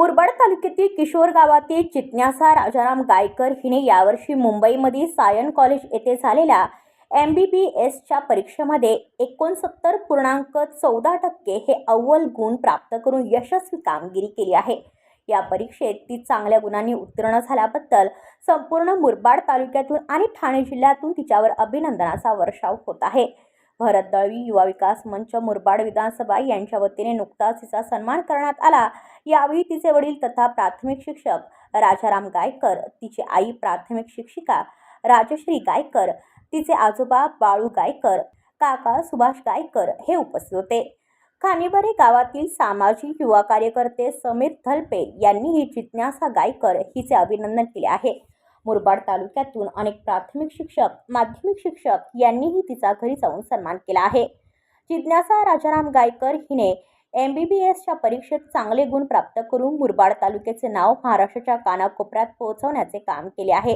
मुरबाड तालुक्यातील किशोर गावातील जिज्ञासा राजाराम गायकर हिने यावर्षी मुंबईमधील सायन कॉलेज येथे झालेल्या एम बी बी एसच्या परीक्षेमध्ये एकोणसत्तर पूर्णांक चौदा टक्के हे अव्वल गुण प्राप्त करून यशस्वी कामगिरी केली आहे. या परीक्षेत ती चांगल्या गुणांनी उत्तीर्ण झाल्याबद्दल संपूर्ण मुरबाड तालुक्यातून आणि ठाणे जिल्ह्यातून तिच्यावर अभिनंदनाचा वर्षाव होत आहे. भरत दळवी युवा विकास मंच मुरबाड विधानसभा यांच्या वतीने नुकताच तिचा सन्मान करण्यात आला. यावेळी तिचे वडील तथा प्राथमिक शिक्षक राजाराम गायकर तिची आई प्राथमिक शिक्षिका राजश्री गायकर तिचे आजोबा बाळू गायकर काका सुभाष गायकर हे उपस्थित होते. खानिबरे गावातील सामाजिक युवा कार्यकर्ते समीर धलपे यांनी ही जिज्ञासा गायकर हिचे अभिनंदन केले आहे. मुरबाड तालुक्यातून अनेक प्राथमिक शिक्षक माध्यमिक शिक्षक यांनीही तिचा घरी जाऊन सन्मान केला आहे. जिज्ञासा राजाराम गायकर हिने एम बी बी एसच्या परीक्षेत चांगले गुण प्राप्त करून मुरबाड तालुक्याचे नाव महाराष्ट्राच्या कानाकोपऱ्यात पोहोचवण्याचे काम केले आहे.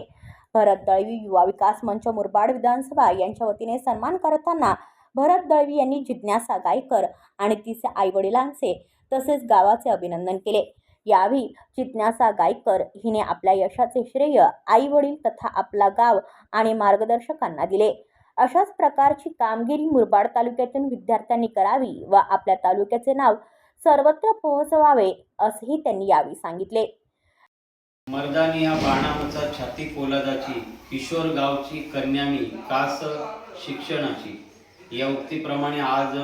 भरत दळवी युवा विकास मंच मुरबाड विधानसभा यांच्या वतीने सन्मान करताना भरत दळवी यांनी जिज्ञासा गायकर आणि तिचे आईवडिलांचे तसेच गावाचे अभिनंदन केले. यावेळी जिज्ञासा गायकर हिने आपल्या यशाचे श्रेय आई वडील तथा आपला गाव आणि मार्गदर्शकांना दिले. अशाच प्रकारची कामगिरी मुरबाड तालुक्यातून विद्यार्थ्यांनी करावी व आपल्या तालुक्याचे नाव सर्वत्र पोहोचवावे असंही त्यांनी यावेळी सांगितले. मर्दानी या बाणावचा छाती पोलादाची किशोर गावची कन्यामी कास शिक्षणाची. या उक्तीप्रमाणे आज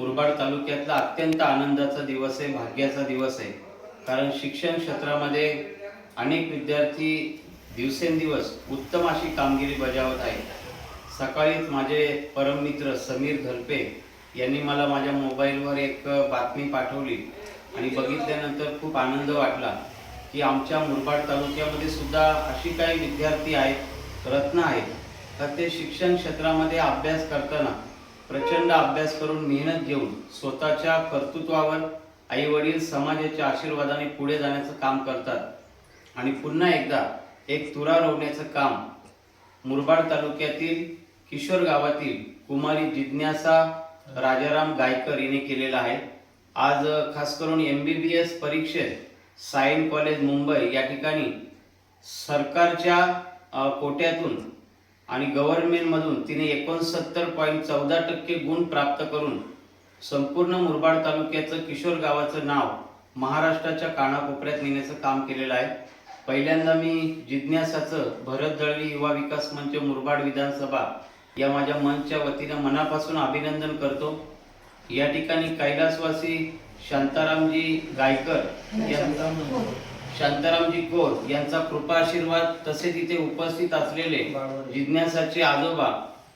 मुरबाड तालुक्यातला अत्यंत आनंदाचा दिवस आहे भाग्याचा दिवस आहे. कारण शिक्षण क्षेत्रामध्ये अनेक विद्यार्थी दिवसेंदिवस उत्तम अशी कामगिरी बजावत आहेत. सकाळीच माझे परममित्र समीर धलपे यांनी मला माझ्या मोबाईलवर एक बातमी पाठवली आणि बघितल्यानंतर खूप आनंद वाटला की आमच्या मुरबाड तालुक्यामध्ये सुद्धा अशी काही विद्यार्थी आहेत रत्न आहेत. तर ते शिक्षण क्षेत्रामध्ये अभ्यास करताना प्रचंड अभ्यास करून मेहनत घेऊन स्वतःच्या कर्तृत्वावर आई वडील समाजाच्या आशीर्वादाने पुढे जाण्याचं काम करतात. आणि पुन्हा एकदा एक तुरा रोवण्याचं काम मुरबाड तालुक्यातील किशोर गावातील कुमारी जिज्ञासा राजाराम गायकर हिने केलेला आहे. आज खास करून एम बी बी एस परीक्षेत सायन कॉलेज मुंबई या ठिकाणी सरकारच्या कोट्यातून आणि गव्हर्नमेंटमधून तिने एकोणसत्तर पॉईंट चौदा टक्के गुण प्राप्त करून संपूर्ण मुरबाड तालुक्याचं किशोर गावाचं नाव महाराष्ट्राच्या कानाकोपऱ्यात नेण्याचं काम केलेलं आहे. पहिल्यांदा मी जिज्ञासाचं भरत दळवी युवा विकास मंच मुरबाड विधानसभा या माझ्या मंचच्या वतीनं मनापासून अभिनंदन करतो. या ठिकाणी कैलासवासी शांतारामजी गायकर या शांतारामजी कोर यांचा कृपा आशीर्वाद तसेच इथे उपस्थित असलेले जिज्ञासाचे आजोबा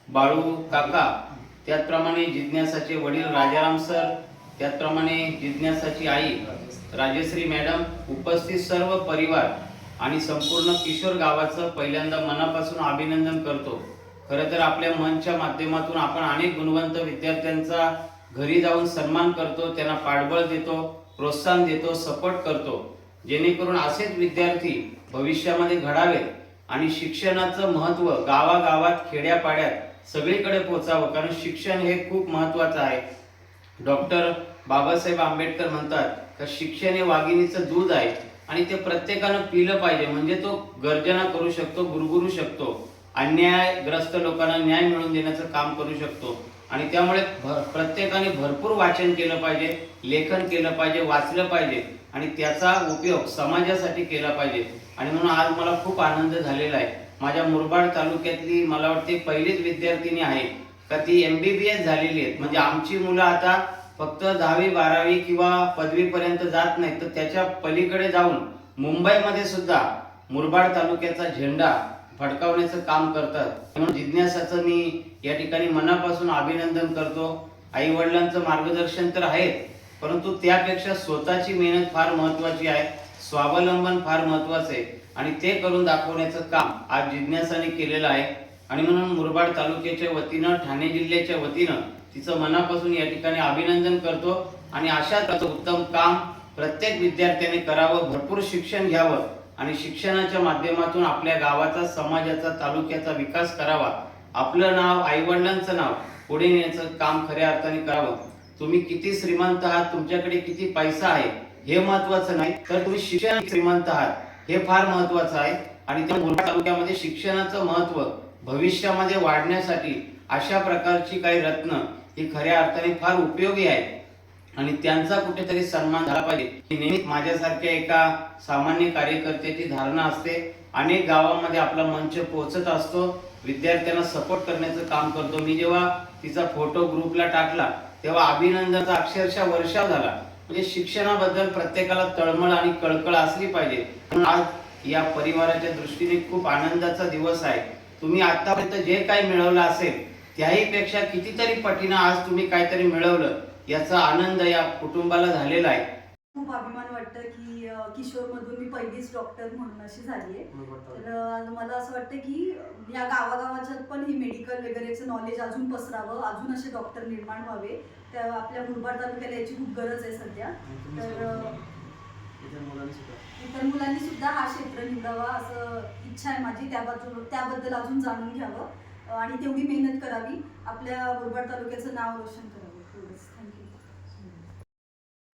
बाळू काका त्याचप्रमाणे जिज्ञासाचे वडील राजाराम सर त्याचप्रमाणे जिज्ञासाची आई राजश्री मॅडम उपस्थित सर्व परिवार आणि संपूर्ण किशोर गावाचं पहिल्यांदा मनापासून अभिनंदन करतो. खरं तर आपल्या मनच्या माध्यमातून आपण अनेक गुणवंत विद्यार्थ्यांचा घरी जाऊन सन्मान करतो त्यांना पाठबळ देतो प्रोत्साहन देतो सपोर्ट करतो. जेणेकरून असेच विद्यार्थी भविष्यामध्ये घडावेत आणि शिक्षणाचं महत्त्व गावागावात खेड्यापाड्यात सगळीकडे पोचावं कारण शिक्षण हे खूप महत्त्वाचं आहे. डॉक्टर बाबासाहेब आंबेडकर म्हणतात का शिक्षण हे वाघिणीचं दूध आहे आणि ते प्रत्येकानं पिलं पाहिजे म्हणजे तो गर्जना करू शकतो गुरगुरू शकतो अन्यायग्रस्त लोकांना न्याय मिळवून देण्याचं काम करू शकतो आणि त्यामुळे भर प्रत्येकाने भरपूर वाचन केलं पाहिजे लेखन केलं पाहिजे वाचलं पाहिजे. आणि त्याचा उपयोग समाजासाठी केला पाहिजे. आणि म्हणून आज मला खूप आनंद झालेला आहे. माझ्या मुरबाड तालुक्यातली मला वाटते पहिलीच विद्यार्थिनी आहे. का ती एम बी बी एस झालेली आहेत म्हणजे आमची मुलं आता फक्त दहावी बारावी किंवा पदवीपर्यंत जात नाहीत. तर त्याच्या पलीकडे जाऊन मुंबईमध्ये सुद्धा मुरबाड तालुक्याचा झेंडा फडकावण्याचं काम करतात. म्हणून जिज्ञासाचं मी या ठिकाणी मनापासून अभिनंदन करतो. आई वडिलांचं मार्गदर्शन तर आहेच. परंतु त्यापेक्षा स्वतःची मेहनत फार महत्वाची आहे स्वावलंबन फार महत्वाचं आहे आणि ते करून दाखवण्याचं काम आज जिज्ञासाने केलेलं आहे. आणि म्हणून मुरबाड तालुक्याच्या वतीनं ठाणे जिल्ह्याच्या वतीनं तिचं मनापासून या ठिकाणी अभिनंदन करतो आणि अशाच उत्तम काम प्रत्येक विद्यार्थ्याने करावं भरपूर शिक्षण घ्यावं आणि शिक्षणाच्या माध्यमातून आपल्या गावाचा समाजाचा तालुक्याचा विकास करावा. आपलं नाव आईवडिलांचं नाव पुढे नेण्याचं काम खऱ्या अर्थाने करावं. तुम्ही किती श्रीमंत आहात तुमच्याकडे किती पैसा आहे हे महत्वाचं नाही. तर तुम्ही शिक्षण श्रीमंत आहात हे फार महत्वाचं आहे. आणि त्या मुरबाड तालुक्यामध्ये शिक्षणाचं महत्त्व भविष्यामध्ये वाढण्यासाठी अशा प्रकारची काही रत्न ही खऱ्या अर्थाने फार उपयोगी आहे. आणि त्यांचा कुठेतरी सन्मान झाला पाहिजे. नेहमीच माझ्यासारख्या एका सामान्य कार्यकर्त्याची धारणा असते. अनेक गावामध्ये आपला मंच पोहोचत असतो. विद्यार्थ्यांना सपोर्ट करण्याचं काम करतो. मी जेव्हा तिचा फोटो ग्रुपला टाकला तेव्हा अभिनंदनचा अक्षरशः वर्षा झाला. म्हणजे शिक्षणाबद्दल प्रत्येकाला तळमळ आणि कळकळ असली पाहिजे. आज या परिवाराच्या दृष्टीने खूप आनंदाचा दिवस आहे. तुम्ही आतापर्यंत जे काही मिळवलं असेल त्याही पेक्षा कितीतरी पटीनं आज तुम्ही काहीतरी मिळवलं याचा आनंद या कुटुंबाला झालेला आहे. खूप अभिमान वाटतं की किशोरमधून मी पहिलीच डॉक्टर म्हणून अशी झाली आहे तर मला असं वाटतं की या गावागावाच्यात पण ही मेडिकल वगैरेचं नॉलेज अजून पसरावं अजून असे डॉक्टर निर्माण व्हावे. त्या आपल्या मुरबाड तालुक्याला याची खूप गरज आहे सध्या. तर इतर मुलांनी सुद्धा. हा क्षेत्र निवडावा असं इच्छा आहे माझी. त्या बाजू त्याबद्दल अजून जाणून घ्यावं. आणि तेवढी मेहनत करावी. आपल्या मुरबाड तालुक्याचं नाव रोशन करावं.